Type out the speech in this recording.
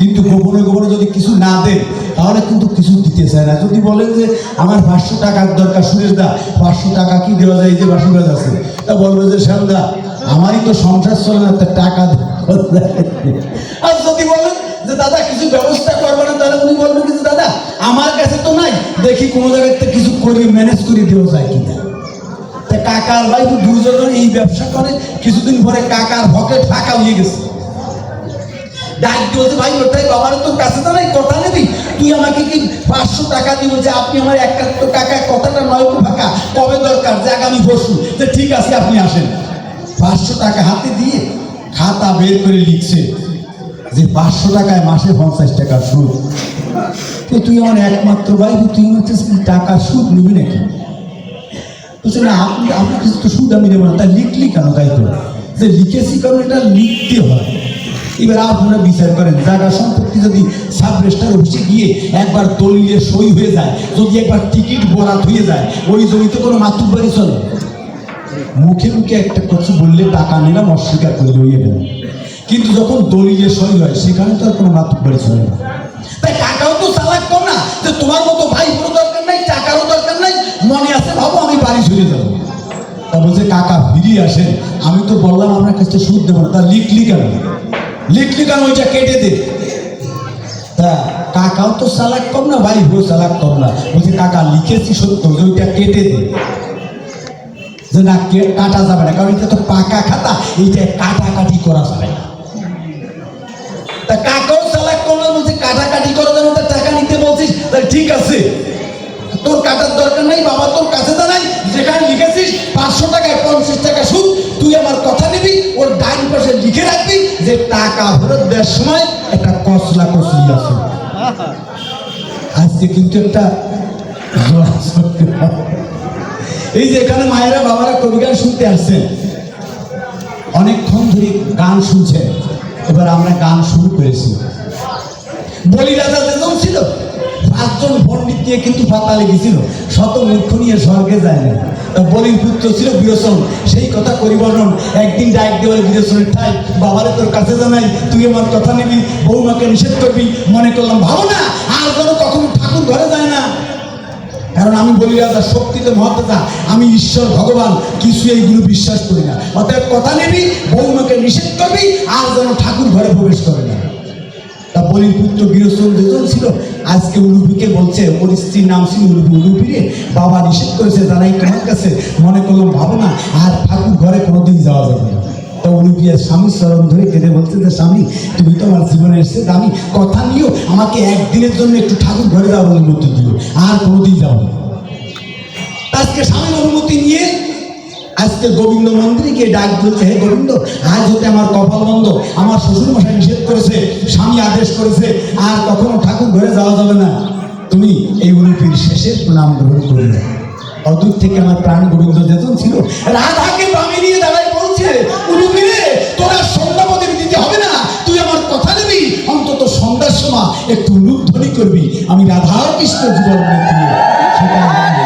কিন্তু গোপনে গোপনে যদি কিছু না দেন, তাহলে কিন্তু কিছু দিতে চায় না। যদি বলেন যে, আমার পাঁচশো টাকার দরকার, সুরেশ দা, পাঁচশো টাকা কি দেওয়া যায়? যে বাসুগাজ আছে, তা বলবে যে শ্যামদা আমারই তো সংসার চলে না, তা টাকা আর যদি বলেন যে, দাদা, কিছু ব্যবস্থা করবে না, তাহলে উনি বলবেন কিছু দাদা, আমার কাছে তো নাই, দেখি কোনো জায়গায় থেকে কিছু করে ম্যানেজ করে দেওয়া যায় কিনা? তা কাকার ভাই দুজন এই ব্যবসা করে, কিছুদিন পরে কাকার হকে টাকা হয়ে গেছে। ডাক দিয়েছে ভাই, ওটাই বাবার তোর কাছে তো নাই, কথা নেবি তুই আমাকে কি পাঁচশো টাকা দিব যে আপনি আমার একটা তো টাকা, কথাটা নয় ফাঁকা। কবে দরকার? যে আগামী পরশু। যে ঠিক আছে, আপনি আসেন। পাঁচশো টাকা হাতে দিয়ে খাতা বের করে লিখছে যে পাঁচশো টাকায় মাসে পঞ্চাশ টাকার সুদ। তো তুই আমার একমাত্র ভাই, তুই কাছে টাকার সুদ নিবি নাকি? বলছে, না, আপনি, আপনার কাছে তো সুদ আমি দেবো না। তা লিখলি কেন তাই তো? যে লিখেছি কারণ এটা লিখতে হয়। এবার আপনারা বিচার করেন, জায়গা সম্পত্তি যদি সাব রেজিস্টার অফিসে গিয়ে একবার দলিলে সই হয়ে যায়, যদি একবার টিকিট বরাত হয়ে যায়, ওই জমিতে কোনো মাতুব বাড়ি চলে? মুখে মুখে একটা কিছু বললে টাকা নিলাম, অস্বীকার করে লইয়ে গেলাম কিন্তু যখন দলিলে সই হয়, সেখানে তো আর কোনো মাতুব বাড়ি চলে না। তাই টাকাও তো চালাক কম না, যে তোমার মতো ভাই কোনো দরকার নাই, টাকারও দরকার নাই, মনে আছে ভাবো আমি বাড়ি চলে যাব। তা বলছে কাকা ফিরিয়ে আসেন, আমি তো বললাম আপনার কাছে সুদ দেবো না, তা লিখলি কেন লিখলি কেন ওইটা কেটে দে? তা কাকাও তো চালাক কম না ভাই হো চালাক কম না। বলছে কাকা লিখেছি সত্য যে ওইটা কেটে দে। যে না কাটা যাবে না কারণ এটা তো পাকা খাতা এইটা কাটাকাটি করা যাবে না। তা কাকাও চালাক কম না বলছে কাটাকাটি করা যাবে না, টাকা নিতে বলছিস? ঠিক আছে। তোর কাটার দরকার নাই বাবা তোর কাছে যে টাকা ফেরত দেওয়ার সময় একটা কসলা কসলি আছে। আজকে কিন্তু একটা। এই যে এখানে মায়েরা বাবারা কবি গান শুনতে আসছেন। অনেকক্ষণ ধরে গান শুনছেন এবার আমরা গান শুরু করেছি। বলি রাজা যেজন ছিল, পাঁচজন পণ্ডিত দিয়ে কিন্তু পাতালে গেছিল। শত মূর্খ নিয়ে স্বর্গে যায় না বলির পুত্র ছিল সেই কথা একদিন দেওয়ার ঠাই, বাবারে তোর কাছে জানাই, তুই আমার কথা নিবি, বৌমাকে নিষেধ করবি। মনে করলাম না, আর কখনো ঠাকুর ঘরে যায় না। কারণ আমি বলি, রাজা শক্তিতে আমি ঈশ্বর ভগবান কিছু এইগুলো বিশ্বাস করি না। অতএব কথা নেবি, বৌমাকে নিষেধ করবি, আর যেন ঠাকুর ঘরে প্রবেশ করে না। বলির পুত্র গৃহস্থল যেজন ছিল। আজকে উলুপিকে বলছে, ওর স্ত্রীর নাম ছিল উলুপি। উলুপিরে বাবা নিষেধ করেছে জানাই তোমার কাছে মনে করলাম ভাবো না, আর ঠাকুর ঘরে কোনোদিন যাওয়া যাবে তো স্বামীর চরণ ধরে কেঁদে বলছে যে, স্বামী, তুমি তো আমার জীবনে কথা নিও, আমাকে একদিনের জন্য একটু ঠাকুর ঘরে যাওয়ার অনুমতি দিও, আর কোনোদিন যাব আজকে স্বামীর অনুমতি নিয়ে আজকে গোবিন্দ মন্দিরে গিয়ে ডাক দিচ্ছে হে গোবিন্দ, আজ হতে আমার কপাল বন্ধ। আমার শ্বশুর মশাই নিষেধ করেছে, স্বামী আদেশ করেছে, আর কখনো ঠাকুর ঘরে যাওয়া যাবে না। তুমি এই অনুপির শেষের প্রণাম গ্রহণ করবে অদূর থেকে আমার প্রাণ গোবিন্দ যেতন ছিল, রাধাকে বামে নিয়ে দাঁড়ায় বলছে উলুপিরে তোরা সন্ধ্যাপদের দিতে হবে না। তুই আমার কথা নেবি অন্তত সন্ধ্যার সময় একটু উলুধ্বনি করবি। আমি রাধা কৃষ্ণ জীবন দিয়ে